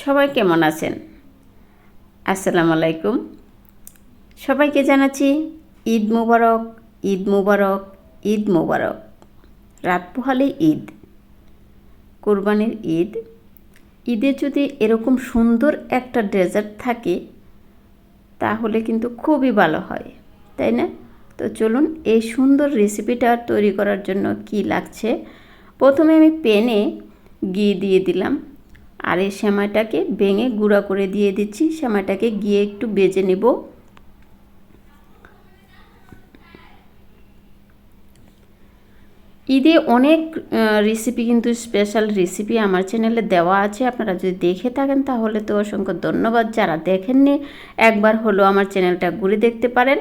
সবাই কেমন আছেন? আসসালামু আলাইকুম। সবাইকে জানাচ্ছি ঈদ মোবারক ঈদ মোবারক ঈদ মোবারক। রাত পোহালে ঈদ, কোরবানির ঈদ। ঈদে যদি এরকম সুন্দর একটা ডেজার্ট থাকে, তাহলে কিন্তু খুবই ভালো হয়, তাই না? তো চলুন এই সুন্দর রেসিপিটা তৈরি করার জন্য কি লাগছে? প্রথমে আমি প্যানে ঘি দিয়ে দিলাম। আর এই সেমাইটাকে ভেঙে গুঁড়া করে দিয়ে দিচ্ছি। সেমাইটাকে গিয়ে একটু বেজে নেব। ঈদে অনেক রেসিপি কিন্তু স্পেশাল রেসিপি আমার চ্যানেলে দেওয়া আছে। আপনারা যদি দেখে থাকেন তাহলে তো অসংখ্য ধন্যবাদ। যারা দেখেননি, একবার হলো আমার চ্যানেলটা ঘুরে দেখতে পারেন।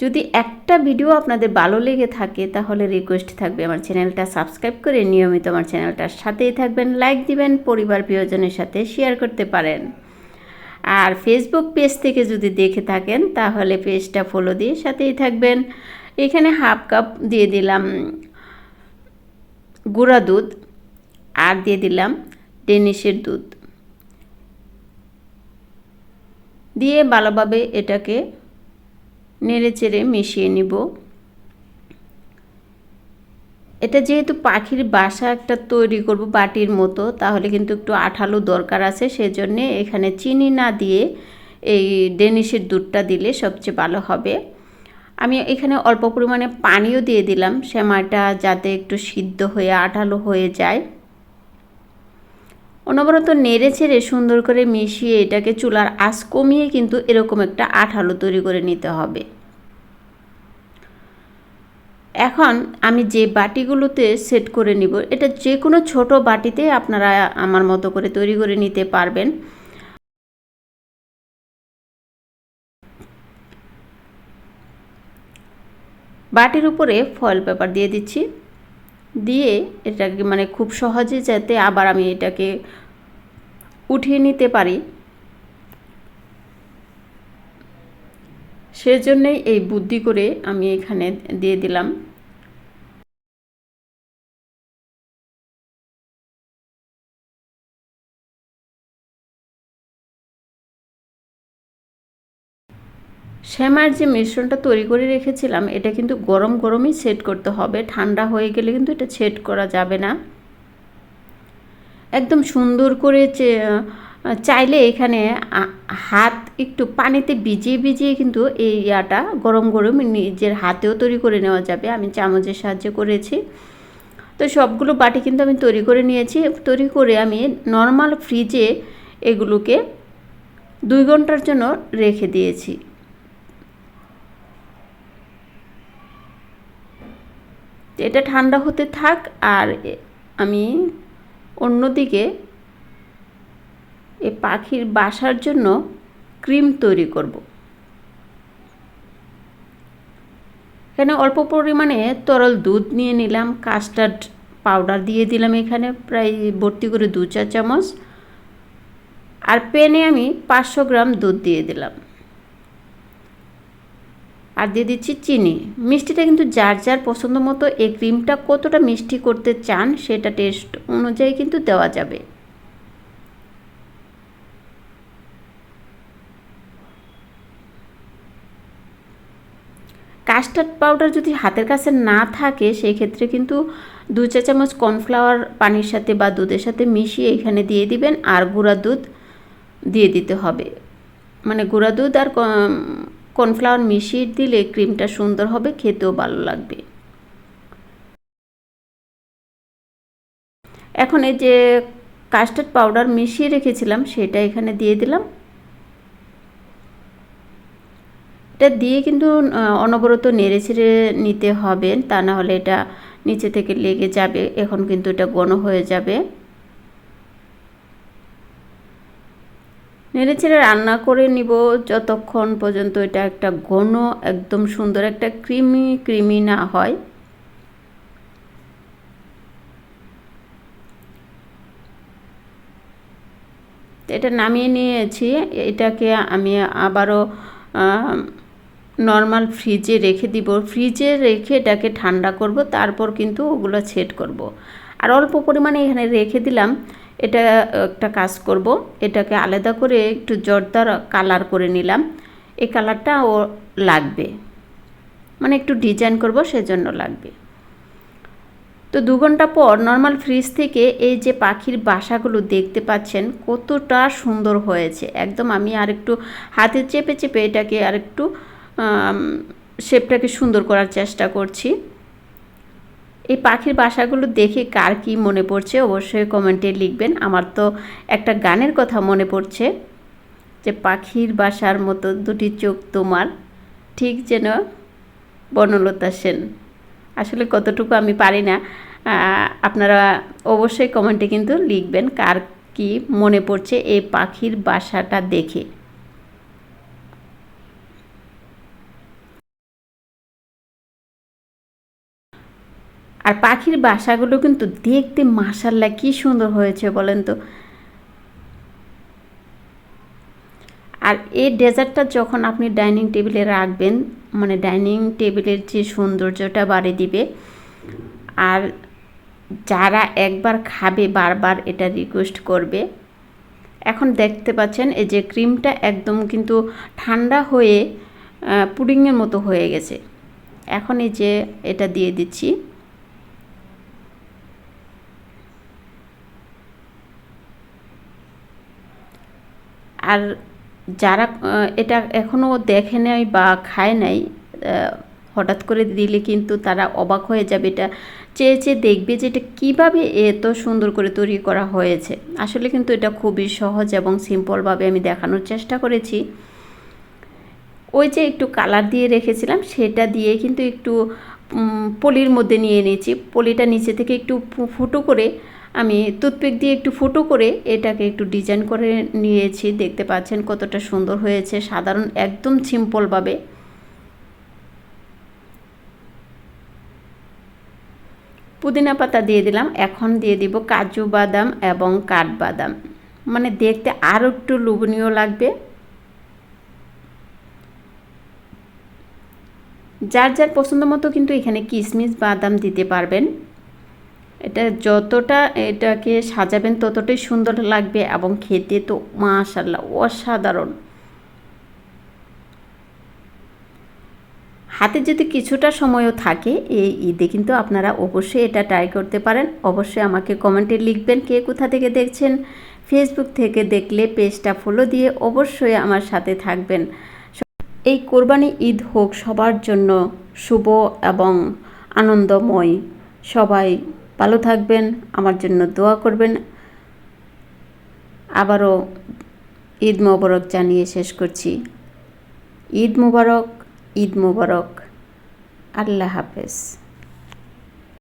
যদি একটা ভিডিও আপনাদের ভালো লেগে থাকে, তাহলে রিকোয়েস্ট থাকবে আমার চ্যানেলটা সাবস্ক্রাইব করে নিয়মিত আমার চ্যানেলটার সাথেই থাকবেন লাইক দিবেন, পরিবার প্রিয়জনের সাথে শেয়ার করতে পারেন। আর ফেসবুক পেজ থেকে যদি দেখে থাকেন, তাহলে পেজটা ফলো দিয়ে সাথেই থাকবেন। এখানে হাফ কাপ দিয়ে দিলাম গুঁড়া দুধ আর দিয়ে দিলাম ডেনিশের দুধ। দিয়ে ভালোভাবে এটাকে নেড়ে চেড়ে মিশিয়ে নিব। এটা যেহেতু পাখির বাসা একটা তৈরি করব বাটির মতো, তাহলে কিন্তু একটু আঠালো দরকার আছে, সেজন্যে এখানে চিনি না দিয়ে এই ডেনিশের দুধটা দিলে সবচেয়ে ভালো হবে। আমি এখানে অল্প পরিমাণে পানিও দিয়ে দিলাম সেমাইটা যাতে একটু সিদ্ধ হয়ে, আঠালো হয়ে যায়। অনবরত নেড়ে ছেড়ে সুন্দর করে মিশিয়ে এটাকে চুলার আঁচ কমিয়ে কিন্তু এরকম একটা আঠালো তৈরি করে নিতে হবে। এখন আমি যে বাটিগুলোতে সেট করে নিব, এটা যে কোনো ছোট বাটিতে আপনারা আমার মতো করে তৈরি করে নিতে পারবেন। বাটির উপরে ফয়েল পেপার দিয়ে দিচ্ছি। দিয়ে এটাকে মানে খুব সহজে যাতে আবার আমি এটাকে উঠিয়ে নিতে পারি। সেজন্যই এই বুদ্ধি করে আমি এখানে দিয়ে দিলাম। শ্যামার যে মিশ্রণটা তৈরি করে রেখেছিলাম, এটা কিন্তু গরম গরমই সেট করতে হবে। ঠান্ডা হয়ে গেলে কিন্তু এটা সেট করা যাবে না। একদম সুন্দর করে চাইলে এখানে হাত একটু পানিতে ভিজিয়ে ভিজিয়ে কিন্তু এই ইয়াটা গরম গরম নিজের হাতেও তৈরি করে নেওয়া যাবে। আমি চামচের সাহায্যে করেছি। তো সবগুলো বাটি কিন্তু আমি তৈরি করে নিয়েছি। তৈরি করে আমি নর্মাল ফ্রিজে এগুলোকে দুই ঘণ্টার জন্য রেখে দিয়েছি। এটা ঠান্ডা হতে থাক আর আমি অন্যদিকে এই পাখির বাসার জন্য ক্রিম তৈরি করব। এখানে অল্প পরিমাণে তরল দুধ নিয়ে নিলাম কাস্টার্ড পাউডার দিয়ে দিলাম এখানে, প্রায় ভর্তি করে দু চা চামচ। আর প্যানে আমি পাঁচশো গ্রাম দুধ দিয়ে দিলাম। আর দিয়ে দিচ্ছি চিনি। মিষ্টিটা কিন্তু যার যার পছন্দ মতো এই ক্রিমটা কতটা মিষ্টি করতে চান সেটা টেস্ট অনুযায়ী কিন্তু দেওয়া যাবে। কাস্টার্ড পাউডার যদি হাতের কাছে না থাকে সেই ক্ষেত্রে কিন্তু দু চা চামচ কর্নফ্লাওয়ার পানির সাথে বা দুধের সাথে মিশিয়ে এখানে দিয়ে দিবেন আর গুঁড়া দুধ দিয়ে দিতে হবে। মানে গুঁড়া দুধ আর কর্নফ্লাওয়ার মিশিয়ে দিলে ক্রিমটা সুন্দর হবে, খেতেও ভালো লাগবে। এখন এই যে কাস্টার্ড পাউডার মিশিয়ে রেখেছিলাম, সেটা এখানে দিয়ে দিলাম। এটা দিয়ে কিন্তু অনবরত নেড়ে ছেড়ে নিতে হবে, তা না হলে এটা নিচে থেকে লেগে যাবে, এখন কিন্তু এটা ঘন হয়ে যাবে। নেড়ে ছেড়ে রান্না করে নিব। যতক্ষণ পর্যন্ত এটা একটা ঘন, একদম সুন্দর একটা ক্রিমি ক্রিমি না হয়। এটা নামিয়ে নিয়েছি। এটাকে আমি আবারও নর্মাল ফ্রিজে রেখে দিব। ফ্রিজে রেখে এটাকে ঠান্ডা করব, তারপর কিন্তু ওগুলো সেট করব। আর অল্প পরিমাণে এখানে রেখে দিলাম। এটা একটা কাজ করব। এটাকে আলাদা করে একটু জর্দার কালার করে নিলাম। এই কালারটা ও লাগবে। মানে একটু ডিজাইন করব, সেজন্য লাগবে। তো দু ঘণ্টা পর নর্মাল ফ্রিজ থেকে এই যে পাখির বাসাগুলো দেখতে পাচ্ছেন, কতটা সুন্দর হয়েছে। একদম আমি আরেকটু হাতে চেপে চেপে এটাকে আরেকটু শেপটাকে সুন্দর করার চেষ্টা করছি। এই পাখির বাসাগুলো দেখে কার কি মনে পড়ছে অবশ্যই কমেন্টে লিখবেন। আমার তো একটা গানের কথা মনে পড়ছে যে পাখির বাসার মতো দুটি চোখ তোমার, ঠিক যেন বনলতা সেন। আসলে কতটুকু আমি পারি না আপনারা অবশ্যই কমেন্টে কিন্তু লিখবেন কার কি মনে পড়ছে এই পাখির বাসাটা দেখে। আর পাখির বাসাগুলো কিন্তু দেখতে মাসাল্লা কি সুন্দর হয়েছে বলেন তো। আর এই ডেজার্টটা যখন আপনি ডাইনিং টেবিলে রাখবেন মানে ডাইনিং টেবিলের যে সৌন্দর্যটা বাড়িয়ে দিবে, আর যারা একবার খাবে, বারবার এটা রিকোয়েস্ট করবে, এখন দেখতে পাচ্ছেন এই যে ক্রিমটা একদম কিন্তু ঠান্ডা হয়ে পুডিংয়ের মতো হয়ে গেছে। এখন এই যে এটা দিয়ে দিচ্ছি। আর যারা এটা এখনও দেখে নাই বা খায় নাই হঠাৎ করে দিলে কিন্তু তারা অবাক হয়ে যাবে। এটা চেয়ে চেয়ে দেখবে যে এটা কীভাবে এত সুন্দর করে তৈরি করা হয়েছে। আসলে কিন্তু এটা খুবই সহজ এবং সিম্পলভাবে আমি দেখানোর চেষ্টা করেছি। ওই যে একটু কালার দিয়ে রেখেছিলাম, সেটা দিয়ে কিন্তু একটু পলির মধ্যে নিয়ে নিয়েছি। পলিটা নিচে থেকে একটু ফুটো করে আমি টুথপিক দিয়ে একটু ফুটো করে এটাকে একটু ডিজাইন করে নিয়েছি। দেখতে পাচ্ছেন কতটা সুন্দর হয়েছে। সাধারণ, একদম সিম্পলভাবে পুদিনা পাতা দিয়ে দিলাম। এখন দিয়ে দিব কাজু বাদাম এবং কাঠবাদাম। মানে দেখতে আরও একটু লোভনীয় লাগবে। যার যার পছন্দ মতো কিন্তু এখানে কিশমিশ বাদাম দিতে পারবেন। এটা যতটা এটাকে সাজাবেন ততটাই সুন্দর লাগবে এবং খেতে তো মাশাল্লাহ অসাধারণ। হাতে যদি কিছুটা সময়ও থাকে, এই ঈদে কিন্তু আপনারা অবশ্যই এটা ট্রাই করতে পারেন। অবশ্যই আমাকে কমেন্টে লিখবেন কে কোথা থেকে দেখছেন। ফেসবুক থেকে দেখলে পেজটা ফলো দিয়ে অবশ্যই আমার সাথে থাকবেন। এই কোরবানি ঈদ হোক সবার জন্য শুভ এবং আনন্দময়। সবাই ভালো থাকবেন, আমার জন্য দোয়া করবেন। আবারও ঈদ মোবারক জানিয়ে শেষ করছি। ঈদ মোবারক ঈদ মোবারক। আল্লাহ হাফেজ।